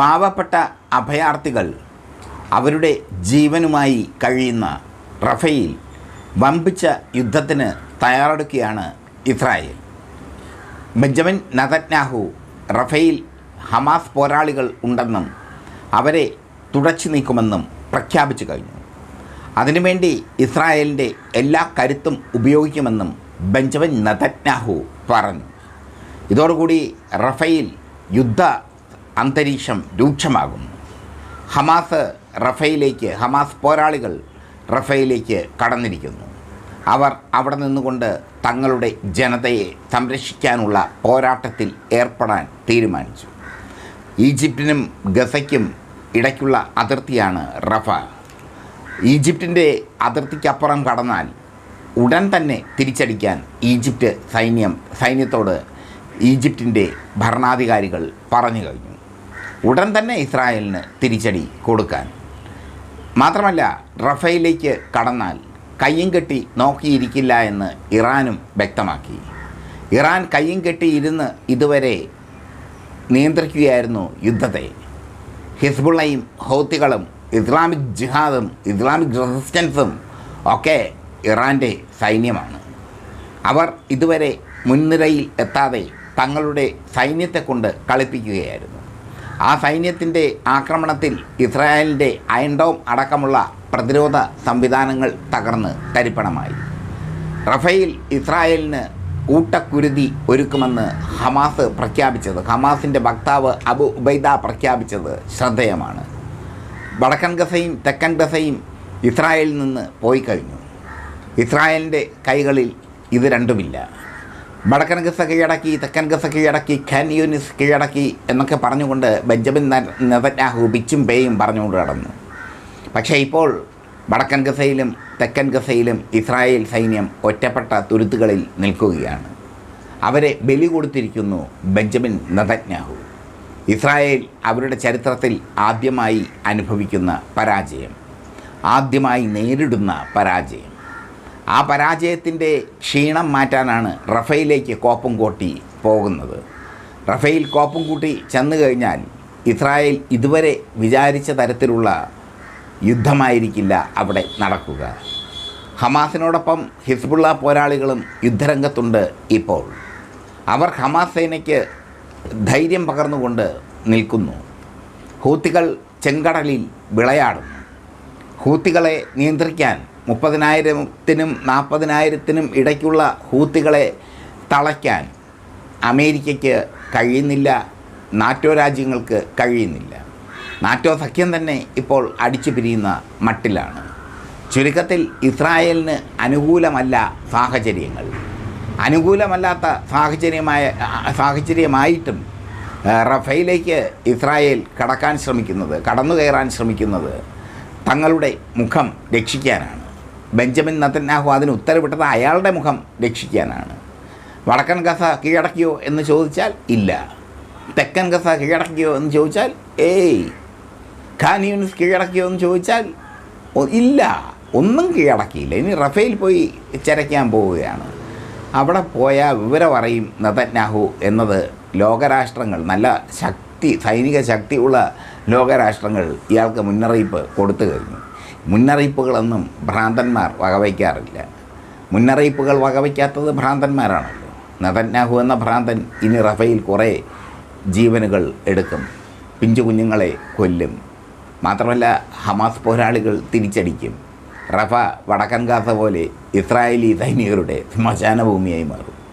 പാവപ്പെട്ട അഭയാർത്ഥികൾ അവരുടെ ജീവനുമായി കഴിയുന്ന റഫയിൽ വമ്പിച്ച യുദ്ധത്തിന് തയ്യാറെടുക്കുകയാണ് ഇസ്രായേൽ. ബെഞ്ചമിൻ നതന്യാഹു റഫയിൽ ഹമാസ് പോരാളികൾ ഉണ്ടെന്നും അവരെ തുടച്ചു നീക്കുമെന്നും പ്രഖ്യാപിച്ചു കഴിഞ്ഞു. അതിനുവേണ്ടി ഇസ്രായേലിന്റെ എല്ലാ കരുത്തും ഉപയോഗിക്കുമെന്നും ബെഞ്ചമിൻ നതന്യാഹു പറഞ്ഞു. ഇതോടുകൂടി റഫയിൽ യുദ്ധ അന്തരീക്ഷം രൂക്ഷമാകുന്നു. ഹമാസ് റഫയിലേക്ക് ഹമാസ് പോരാളികൾ റഫയിലേക്ക് കടന്നിരിക്കുന്നു. അവർ അവിടെ നിന്നുകൊണ്ട് തങ്ങളുടെ ജനതയെ സംരക്ഷിക്കാനുള്ള പോരാട്ടത്തിൽ ഏർപ്പെടാൻ തീരുമാനിച്ചു. ഈജിപ്തിനും ഗസയ്ക്കും ഇടയ്ക്കുള്ള അതിർത്തിയാണ് റഫ. ഈജിപ്തിന്റെ അതിർത്തിക്കപ്പുറം കടന്നാൽ ഉടൻ തന്നെ തിരിച്ചടിക്കാൻ ഈജിപ്റ്റ് സൈന്യം സൈന്യത്തോട് ഈജിപ്തിന്റെ ഭരണാധികാരികൾ പറഞ്ഞു കഴിഞ്ഞു. ഉടൻ തന്നെ ഇസ്രായേലിന് തിരിച്ചടി കൊടുക്കാൻ. മാത്രമല്ല റഫയിലേക്ക് കടന്നാൽ കയ്യും കെട്ടി നോക്കിയിരിക്കില്ല എന്ന് ഇറാനും വ്യക്തമാക്കി. ഇറാൻ കയ്യും കെട്ടിയിരുന്ന് ഇതുവരെ നിയന്ത്രിക്കുകയായിരുന്നു യുദ്ധത്തെ. ഹിസ്ബുള്ളയും ഹൗത്തികളും ഇസ്ലാമിക് ജിഹാദും ഇസ്ലാമിക് റെസിസ്റ്റൻസും ഒക്കെ ഇറാന്റെ സൈന്യമാണ്. അവർ ഇതുവരെ മുൻനിരയിൽ എത്താതെ തങ്ങളുടെ സൈന്യത്തെ കൊണ്ട് കളിപ്പിക്കുകയായിരുന്നു. ആ സൈന്യത്തിന്റെ ആക്രമണത്തിൽ ഇസ്രായേലിന്റെ അയൻഡോം അടക്കമുള്ള പ്രതിരോധ സംവിധാനങ്ങൾ തകർന്ന് തരിപ്പണമായി. റഫയിൽ ഇസ്രായേലിന് കൂട്ടക്കുരുതി ഒരുക്കുമെന്ന് ഹമാസ് പ്രഖ്യാപിച്ചത്. ഹമാസിന്റെ വക്താവ് അബു ഉബൈദ പ്രഖ്യാപിച്ചത് ശ്രദ്ധേയമാണ്. വടക്കൻ ഗസയും തെക്കൻ ഗസയും ഇസ്രായേലിൽ നിന്ന് പോയി കഴിഞ്ഞു. ഇസ്രായേലിന്റെ കൈകളിൽ ഇത് രണ്ടുമില്ല. വടക്കൻ ഗസ കീഴടക്കി തെക്കൻ ഗസ കീഴടക്കി ഖാൻ യൂനിസ് കീഴടക്കി എന്നൊക്കെ പറഞ്ഞുകൊണ്ട് ബെഞ്ചമിൻ നെതന്യാഹു ബിച്ചും പേയും പറഞ്ഞുകൊണ്ട് കടന്നു പക്ഷേ ഇപ്പോൾ വടക്കൻ ഗസയിലും തെക്കൻ ഗസയിലും ഇസ്രായേൽ സൈന്യം ഒറ്റപ്പെട്ട തുരുത്തുകളിൽ നിൽക്കുകയാണ്. അവരെ ബലി കൊടുത്തിരിക്കുന്നു ബെഞ്ചമിൻ നെതന്യാഹു. ഇസ്രായേൽ അവരുടെ ചരിത്രത്തിൽ ആദ്യമായി അനുഭവിക്കുന്ന പരാജയം ആദ്യമായി നേരിടുന്ന പരാജയം. ആ പരാജയത്തിന്റെ ക്ഷീണം മാറ്റാനാണ് റഫയിലേക്ക് കോപ്പം കൂട്ടി പോകുന്നത്. റഫയിൽ കോപ്പം കൂട്ടി ചെന്നു കഴിഞ്ഞാൽ ഇസ്രായേൽ ഇതുവരെ വിചാരിച്ച തരത്തിലുള്ള യുദ്ധമായിരിക്കില്ല അവിടെ നടക്കുക. ഹമാസിനോടൊപ്പം ഹിസ്ബുള്ള പോരാളികളും യുദ്ധരംഗത്തുണ്ട് ഇപ്പോൾ. അവർ ഹമാസ് സേനയ്ക്ക് ധൈര്യം പകർന്നുകൊണ്ട് നിൽക്കുന്നു. ഹൂത്തികൾ ചെങ്കടലിൽ വിളയാടുന്നു. ഹൂത്തികളെ നിയന്ത്രിക്കാൻ മുപ്പതിനായിരത്തിനും നാൽപ്പതിനായിരത്തിനും ഇടയ്ക്കുള്ള ഹൂത്തികളെ തളയ്ക്കാൻ അമേരിക്കയ്ക്ക് കഴിയുന്നില്ല നാറ്റോ രാജ്യങ്ങൾക്ക് കഴിയുന്നില്ല. നാറ്റോ സഖ്യം തന്നെ ഇപ്പോൾ അടിച്ചു പിരിയുന്ന മട്ടിലാണ്. ചുരുക്കത്തിൽ ഇസ്രായേലിന് അനുകൂലമല്ല സാഹചര്യങ്ങൾ. അനുകൂലമല്ലാത്ത സാഹചര്യമായ സാഹചര്യമായിട്ടും റഫയിലേക്ക് ഇസ്രായേൽ കടക്കാൻ ശ്രമിക്കുന്നത് കടന്നു കയറാൻ ശ്രമിക്കുന്നത് തങ്ങളുടെ മുഖം രക്ഷിക്കാനാണ്. ബെഞ്ചമിൻ നത്തന്യാഹു അതിന് ഉത്തരവിട്ടത് അയാളുടെ മുഖം രക്ഷിക്കാനാണ്. വടക്കൻ ഗസ കീഴടക്കിയോ എന്ന് ചോദിച്ചാൽ ഇല്ല. തെക്കൻ ഗസ കീഴടക്കിയോ എന്ന് ചോദിച്ചാൽ ഏയ്. ഖാൻ യൂണിസ് കീഴടക്കിയോ എന്ന് ചോദിച്ചാൽ ഇല്ല. ഒന്നും കീഴടക്കിയില്ല. ഇനി റഫേൽ പോയി ചരയ്ക്കാൻ പോവുകയാണ്. അവിടെ പോയാൽ വിവരം അറിയും നതന്യാഹു എന്നത് ലോകരാഷ്ട്രങ്ങൾ നല്ല ശക്തി സൈനിക ശക്തിയുള്ള ലോകരാഷ്ട്രങ്ങൾ ഇയാൾക്ക് മുന്നറിയിപ്പ് കൊടുത്തു കഴിഞ്ഞു. മുന്നറിയിപ്പുകളൊന്നും ഭ്രാന്തന്മാർ വകവയ്ക്കാറില്ല. മുന്നറിയിപ്പുകൾ വകവയ്ക്കാത്തത് ഭ്രാന്തന്മാരാണല്ലോ. നതന്യാഹു എന്ന ഭ്രാന്തൻ ഇനി റഫയിൽ കുറേ ജീവനുകൾ എടുക്കും. പിഞ്ചു കുഞ്ഞുങ്ങളെ കൊല്ലും. മാത്രമല്ല ഹമാസ് പോരാളികൾ തിരിച്ചടിക്കും. റഫ വടക്കൻ ഗാസ പോലെ ഇസ്രായേലി സൈനികരുടെ ശ്മശാന ഭൂമിയായി മാറും.